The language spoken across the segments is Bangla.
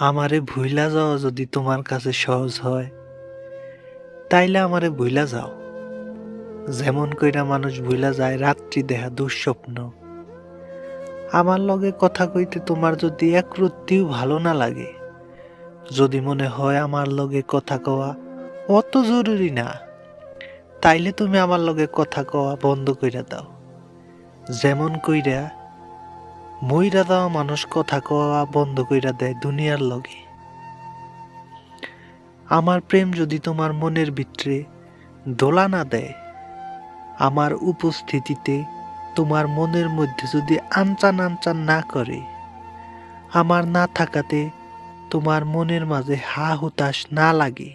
আমারে ভুইলা যাওয়া যদি তোমার কাছে সহজ হয়। তাইলে আমারে ভুইলা যাও। যেমন কইরা মানুষ ভুইলা যায়, রাত্রি দেহা দুঃস্বপ্ন। আমার লগে কথা কইতে তোমার যদি এক রত্তিও ভালো না লাগে। যদি মনে হয় আমার লগে কথা কওয়া অত জরুরি না, তাইলে তুমি আমার লগে কথা কওয়া বন্ধ কইরা দাও। যেমন কইরা মইরা দেওয়া মানুষ কথা কওয়া বন্ধ কইরা দেয় দুনিয়ার লগে। আমার প্রেম যদি তোমার মনের ভিতরে দোলা না দেয়, আমার উপস্থিতিতে তোমার মনের মধ্যে যদি আনচান আনচান না করে, আমার না থাকাতে তোমার মনের মাঝে হা হুতাশ না লাগে।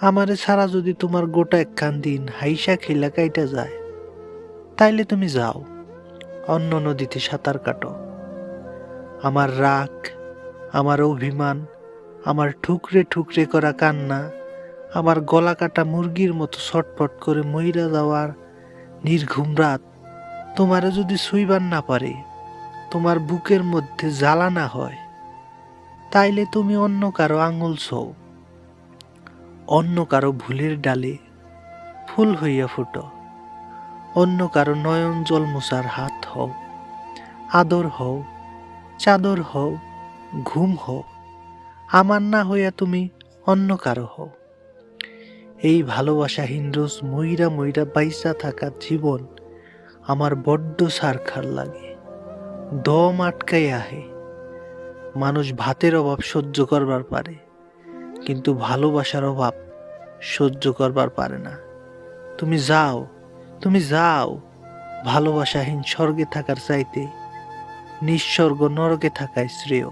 আমারে ছাড়া যদি তোমার গোটা একখান দিন হাইসা খেলা কাইটা যায়, তাইলে তুমি যাও। অন্য নদীতে সাঁতার কাটো। আমার রাগ, আমার অভিমান, আমার ঠুকরে ঠুকরে করা কান্না, আমার গলা কাটা মুরগির মতো ছটপট করে মহিলা যাওয়ার নির্ঘুম রাত তোমারে যদি শুইবার না পারে, তোমার বুকের মধ্যে জ্বালা না হয়, তাইলে তুমি অন্য কারও আঙুল ছৌ, অন্য কারও ভুলের ডালে ফুল হইয়া ফুটো। অন্য কারও নয়ন জল মোছার হাত হও। আদর হও, চাদর হও, ঘুম হও। আমার না হইয়া তুমি অন্য কারও হও। এই ভালোবাসাহীন রোজ ময়রা ময়রা বাইসা থাকা জীবন আমার বড্ড সারখার লাগে। দম আটকাই আহে। মানুষ ভাতের অভাব সহ্য করবার পারে, কিন্তু ভালোবাসার অভাব সহ্য করবার পারে না। তুমি যাও। তুমি যাও ভালোবাসাহীন স্বর্গে থাকার চাইতে নিঃস্বর্গ নরকে থাকায় শ্রেয়।